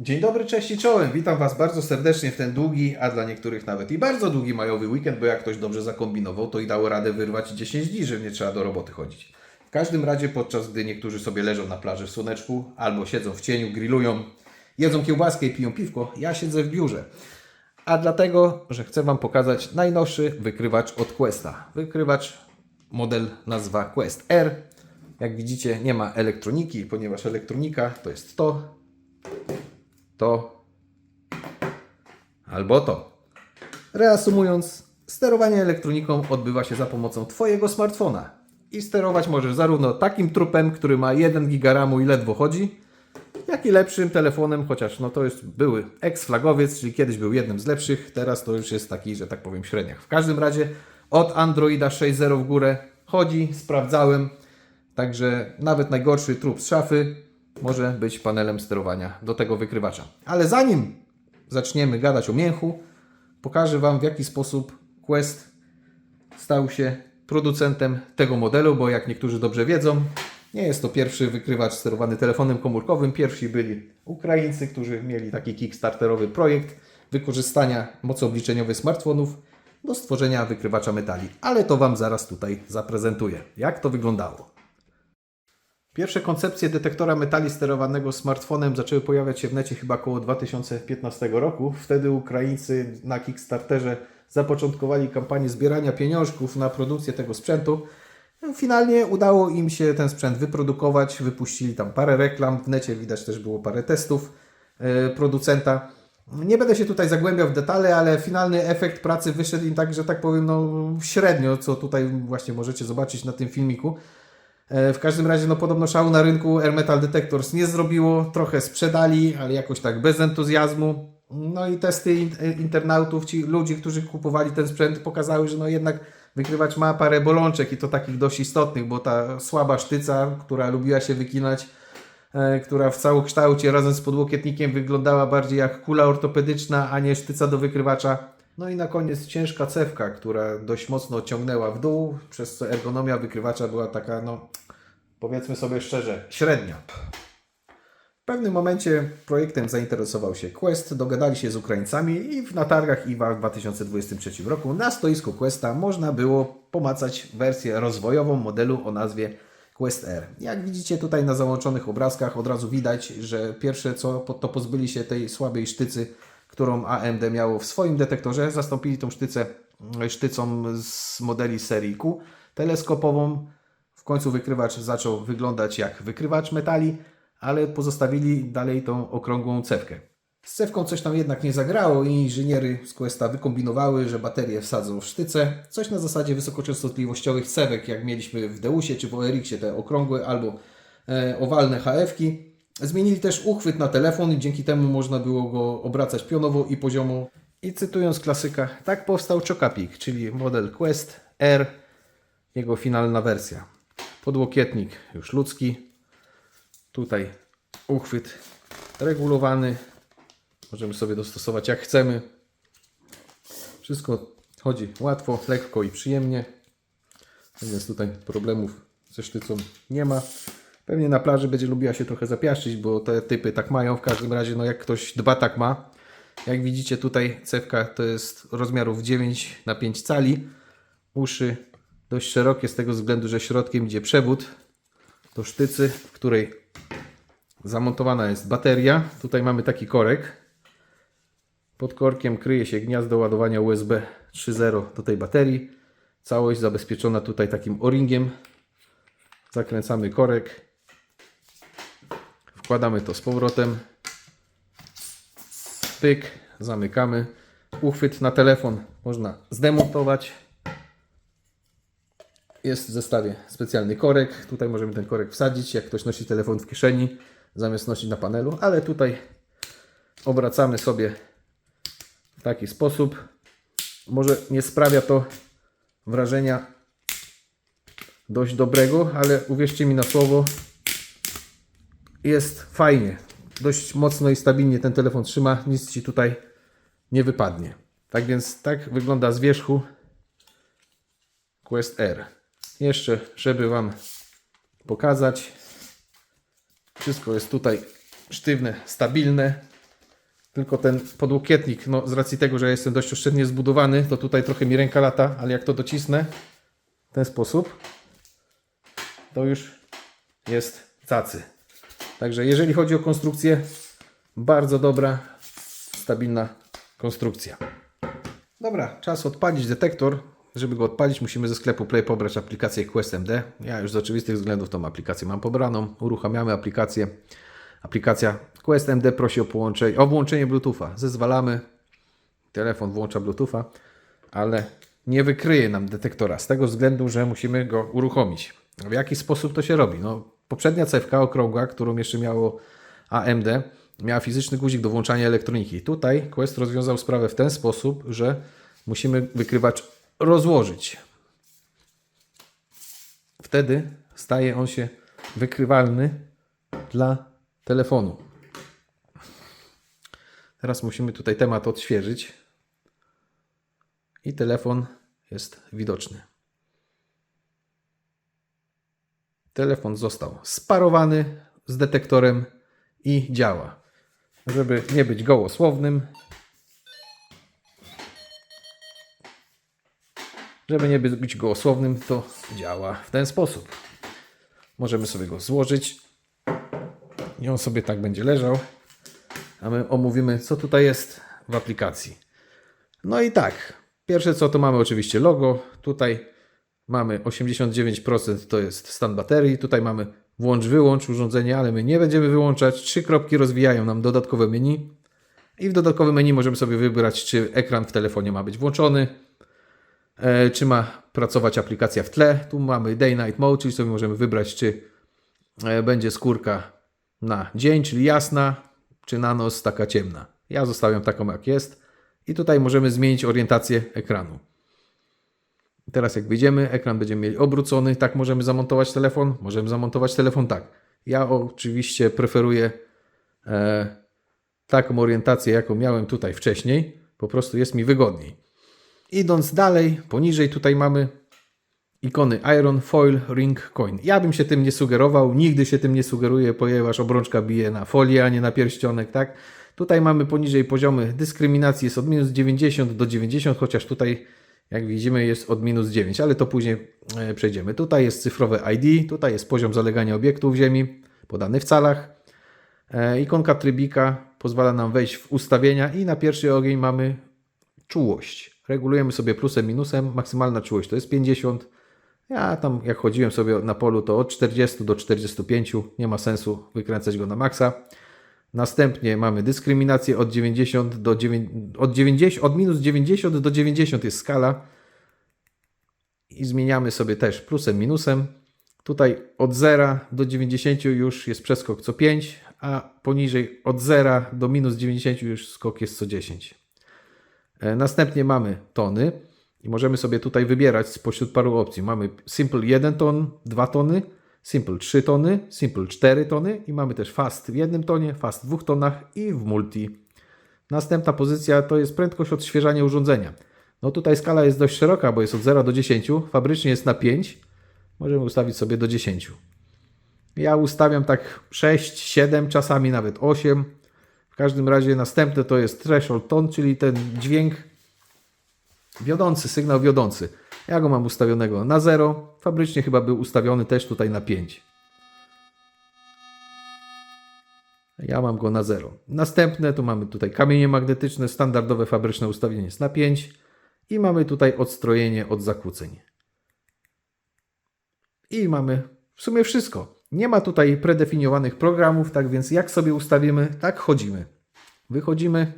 Dzień dobry, cześć i czołem. Witam Was bardzo serdecznie w ten długi, a dla niektórych nawet i bardzo długi majowy weekend, bo jak ktoś dobrze zakombinował, to i dało radę wyrwać 10 dni, że nie trzeba do roboty chodzić. W każdym razie, podczas gdy niektórzy sobie leżą na plaży w słoneczku, albo siedzą w cieniu, grillują, jedzą kiełbaskę i piją piwko, ja siedzę w biurze. A dlatego, że chcę Wam pokazać najnowszy wykrywacz od Questa. Wykrywacz, model nazwa Quest R. Jak widzicie, nie ma elektroniki, ponieważ elektronika to jest to, to albo to. Reasumując, sterowanie elektroniką odbywa się za pomocą Twojego smartfona. I sterować możesz zarówno takim trupem, który ma 1 giga RAMu i ledwo chodzi, jak i lepszym telefonem, chociaż no to jest były ex-flagowiec, czyli kiedyś był jednym z lepszych, teraz to już jest taki, że tak powiem, średniak. W każdym razie od Androida 6.0 w górę chodzi, sprawdzałem, także nawet najgorszy trup z szafy może być panelem sterowania do tego wykrywacza. Ale zanim zaczniemy gadać o mięchu, pokażę Wam w jaki sposób Quest stał się producentem tego modelu, bo jak niektórzy dobrze wiedzą, nie jest to pierwszy wykrywacz sterowany telefonem komórkowym. Pierwsi byli Ukraińcy, którzy mieli taki kickstarterowy projekt wykorzystania mocy obliczeniowej smartfonów do stworzenia wykrywacza metali. Ale to Wam zaraz tutaj zaprezentuję, jak to wyglądało. Pierwsze koncepcje detektora metali sterowanego smartfonem zaczęły pojawiać się w necie chyba około 2015 roku. Wtedy Ukraińcy na Kickstarterze zapoczątkowali kampanię zbierania pieniążków na produkcję tego sprzętu. Finalnie udało im się ten sprzęt wyprodukować, wypuścili tam parę reklam, w necie widać też było parę testów e, producenta. Nie będę się tutaj zagłębiał w detale, ale finalny efekt pracy wyszedł im tak, że tak powiem, no średnio, co tutaj właśnie możecie zobaczyć na tym filmiku. E, W każdym razie, no podobno szału na rynku Air Metal Detectors nie zrobiło, trochę sprzedali, ale jakoś tak bez entuzjazmu. No i testy e, internautów, ci ludzi, którzy kupowali ten sprzęt, pokazały, że no jednak wykrywacz ma parę bolączek i to takich dość istotnych, bo ta słaba sztyca, która lubiła się wykinać, e, która w całokształcie razem z podłokietnikiem wyglądała bardziej jak kula ortopedyczna, a nie sztyca do wykrywacza. No i na koniec ciężka cewka, która dość mocno ciągnęła w dół, przez co ergonomia wykrywacza była taka, no powiedzmy sobie szczerze, średnia. W pewnym momencie projektem zainteresował się Quest, dogadali się z Ukraińcami i w na targach IWA w 2023 roku na stoisku Questa można było pomacać wersję rozwojową modelu o nazwie Quest R. Jak widzicie tutaj na załączonych obrazkach od razu widać, że pierwsze co to pozbyli się tej słabej sztycy, którą AMD miało w swoim detektorze, zastąpili tą sztycę mm, sztycą z modeli serii Q teleskopową. W końcu wykrywacz zaczął wyglądać jak wykrywacz metali, ale pozostawili dalej tą okrągłą cewkę. Z cewką coś tam jednak nie zagrało i inżyniery z Questa wykombinowały, że baterie wsadzą w sztyce. Coś na zasadzie wysokoczęstotliwościowych cewek, jak mieliśmy w Deusie czy w ORX-ie, te okrągłe albo e, owalne HF-ki. Zmienili też uchwyt na telefon i dzięki temu można było go obracać pionowo i poziomo. I cytując klasyka, tak powstał Chocapik, czyli model Quest R, jego finalna wersja. Podłokietnik już ludzki, Tutaj uchwyt regulowany. Możemy sobie dostosować jak chcemy. Wszystko chodzi łatwo, lekko i przyjemnie. Więc tutaj problemów ze sztycą nie ma. Pewnie na plaży będzie lubiła się trochę zapiaszczyć, bo te typy tak mają. W każdym razie, no jak ktoś dba, tak ma. Jak widzicie tutaj cewka to jest rozmiarów 9 na 5 cali. Uszy dość szerokie z tego względu, że środkiem idzie przewód do sztycy, w której zamontowana jest bateria. Tutaj mamy taki korek. Pod korkiem kryje się gniazdo ładowania USB 3.0 do tej baterii. Całość zabezpieczona tutaj takim o-ringiem. Zakręcamy korek. Wkładamy to z powrotem. Pyk, zamykamy. Uchwyt na telefon można zdemontować. Jest w zestawie specjalny korek. Tutaj możemy ten korek wsadzić, jak ktoś nosi telefon w kieszeni, zamiast nosić na panelu, ale tutaj obracamy sobie w taki sposób. Może nie sprawia to wrażenia dość dobrego, ale uwierzcie mi na słowo, jest fajnie. Dość mocno i stabilnie ten telefon trzyma, nic Ci tutaj nie wypadnie. Tak więc tak wygląda z wierzchu Quest R. Jeszcze, żeby Wam pokazać. Wszystko jest tutaj sztywne, stabilne. Tylko ten podłokietnik, no z racji tego, że jestem dość oszczędnie zbudowany, to tutaj trochę mi ręka lata, ale jak to docisnę w ten sposób, to już jest cacy. Także jeżeli chodzi o konstrukcję, bardzo dobra, stabilna konstrukcja. Dobra, czas odpalić detektor. Żeby go odpalić, musimy ze sklepu Play pobrać aplikację QuestMD. Ja już z oczywistych względów tą aplikację mam pobraną. Uruchamiamy aplikację. Aplikacja QuestMD prosi o połączenie, o włączenie Bluetootha. Zezwalamy. Telefon włącza Bluetootha, ale nie wykryje nam detektora z tego względu, że musimy go uruchomić. W jaki sposób to się robi? No, poprzednia CFK okrągła, którą jeszcze miało AMD, miała fizyczny guzik do włączania elektroniki. Tutaj Quest rozwiązał sprawę w ten sposób, że musimy wykrywacz rozłożyć. Wtedy staje on się wykrywalny dla telefonu. Teraz musimy tutaj temat odświeżyć i telefon jest widoczny. Telefon został sparowany z detektorem i działa. Żeby nie być gołosłownym, żeby nie być gołosłownym, to działa w ten sposób. Możemy sobie go złożyć i on sobie tak będzie leżał, a my omówimy, co tutaj jest w aplikacji. No i tak, pierwsze co to mamy oczywiście logo, tutaj mamy 89% to jest stan baterii, tutaj mamy włącz wyłącz urządzenie, ale my nie będziemy wyłączać, trzy kropki rozwijają nam dodatkowe menu i w dodatkowym menu możemy sobie wybrać, czy ekran w telefonie ma być włączony, e, czy ma pracować aplikacja w tle. Tu mamy Day Night Mode, czyli sobie możemy wybrać, czy e, będzie skórka na dzień, czyli jasna, czy na noc taka ciemna. Ja zostawiam taką jak jest. I tutaj możemy zmienić orientację ekranu. Teraz jak wyjdziemy, ekran będziemy mieli obrócony. Tak możemy zamontować telefon. Możemy zamontować telefon tak. Ja oczywiście preferuję e, taką orientację, jaką miałem tutaj wcześniej. Po prostu jest mi wygodniej. Idąc dalej, poniżej tutaj mamy ikony Iron, Foil, Ring, Coin. Ja bym się tym nie sugerował, nigdy się tym nie sugeruję, ponieważ obrączka bije na folię, a nie na pierścionek, tak? Tutaj mamy poniżej poziomy dyskryminacji, jest od minus 90 do 90, chociaż tutaj, jak widzimy, jest od minus 9, ale to później e, przejdziemy. Tutaj jest cyfrowe ID, tutaj jest poziom zalegania obiektu w ziemi, podany w calach. E, Ikonka trybika pozwala nam wejść w ustawienia i na pierwszy ogień mamy czułość. Regulujemy sobie plusem, minusem. Maksymalna czułość to jest 50. Ja tam jak chodziłem sobie na polu to od 40 do 45. Nie ma sensu wykręcać go na maksa. Następnie mamy dyskryminację od 90 do 9, od 90, od minus 90 do 90 jest skala. I zmieniamy sobie też plusem, minusem. Tutaj od 0 do 90 już jest przeskok co 5, a poniżej od 0 do minus 90 już skok jest co 10. E, Następnie mamy tony i możemy sobie tutaj wybierać spośród paru opcji. Mamy Simple 1 ton, 2 tony, Simple 3 tony, Simple 4 tony i mamy też Fast w jednym tonie, Fast w dwóch tonach i w multi. Następna pozycja to jest prędkość odświeżania urządzenia. No tutaj skala jest dość szeroka, bo jest od 0 do 10, fabrycznie jest na 5. Możemy ustawić sobie do 10. Ja ustawiam tak 6, 7, czasami nawet 8. W każdym razie następne to jest threshold tone, czyli ten dźwięk wiodący, sygnał wiodący. Ja go mam ustawionego na 0. Fabrycznie chyba był ustawiony też tutaj na 5. Ja mam go na 0. Następne tu mamy tutaj kamienie magnetyczne, standardowe fabryczne ustawienie jest na 5 i mamy tutaj odstrojenie od zakłóceń. I mamy w sumie wszystko. Nie ma tutaj predefiniowanych programów, tak więc jak sobie ustawimy, tak chodzimy. Wychodzimy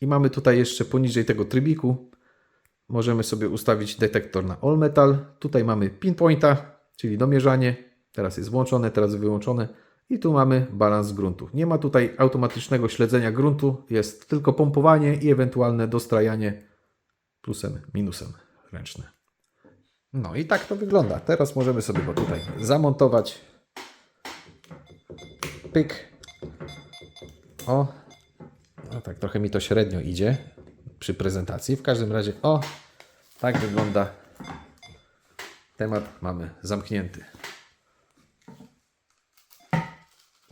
i mamy tutaj jeszcze poniżej tego trybiku możemy sobie ustawić detektor na all metal. Tutaj mamy pinpointa, czyli domierzanie. Teraz jest włączone, teraz wyłączone. I tu mamy balans gruntu. Nie ma tutaj automatycznego śledzenia gruntu, jest tylko pompowanie i ewentualne dostrajanie plusem, minusem ręczne. No i tak to wygląda. Teraz możemy sobie go tutaj zamontować. Pyk. O. No tak, trochę mi to średnio idzie przy prezentacji. W każdym razie, o, tak wygląda. Temat mamy zamknięty.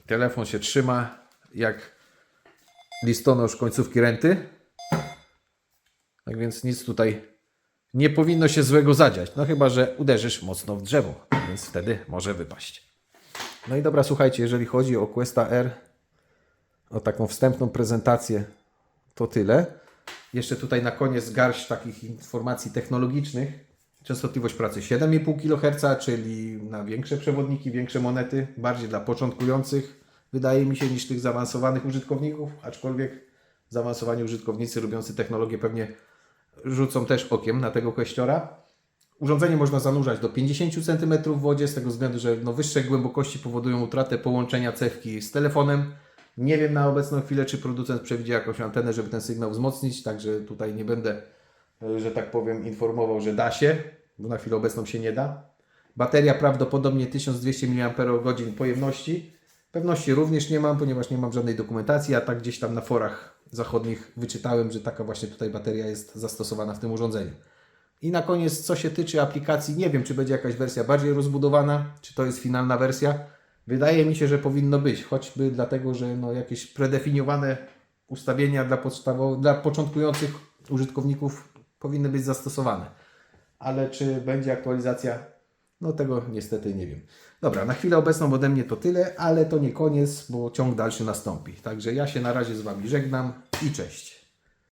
Telefon się trzyma jak listonosz końcówki renty. Tak więc nic tutaj nie powinno się złego zadziać. No chyba, że uderzysz mocno w drzewo, więc wtedy może wypaść. No i dobra, słuchajcie, jeżeli chodzi o Questa R, o taką wstępną prezentację, to tyle. Jeszcze tutaj na koniec garść takich informacji technologicznych. Częstotliwość pracy 7,5 kHz, czyli na większe przewodniki, większe monety, bardziej dla początkujących, wydaje mi się, niż tych zaawansowanych użytkowników, aczkolwiek zaawansowani użytkownicy lubiący technologię pewnie rzucą też okiem na tego kościora. Urządzenie można zanurzać do 50 cm w wodzie, z tego względu, że no, wyższe głębokości powodują utratę połączenia cewki z telefonem. Nie wiem na obecną chwilę, czy producent przewidzi jakąś antenę, żeby ten sygnał wzmocnić, także tutaj nie będę, e, że tak powiem, informował, że da się, bo na chwilę obecną się nie da. Bateria prawdopodobnie 1200 mAh pojemności. Pewności również nie mam, ponieważ nie mam żadnej dokumentacji, a tak gdzieś tam na forach zachodnich wyczytałem, że taka właśnie tutaj bateria jest zastosowana w tym urządzeniu. I na koniec, co się tyczy aplikacji, nie wiem, czy będzie jakaś wersja bardziej rozbudowana, czy to jest finalna wersja. Wydaje mi się, że powinno być, choćby dlatego, że no jakieś predefiniowane ustawienia dla, dla początkujących użytkowników powinny być zastosowane. Ale czy będzie aktualizacja? No tego niestety nie wiem. Dobra, na chwilę obecną ode mnie to tyle, ale to nie koniec, bo ciąg dalszy nastąpi. Także ja się na razie z Wami żegnam i cześć.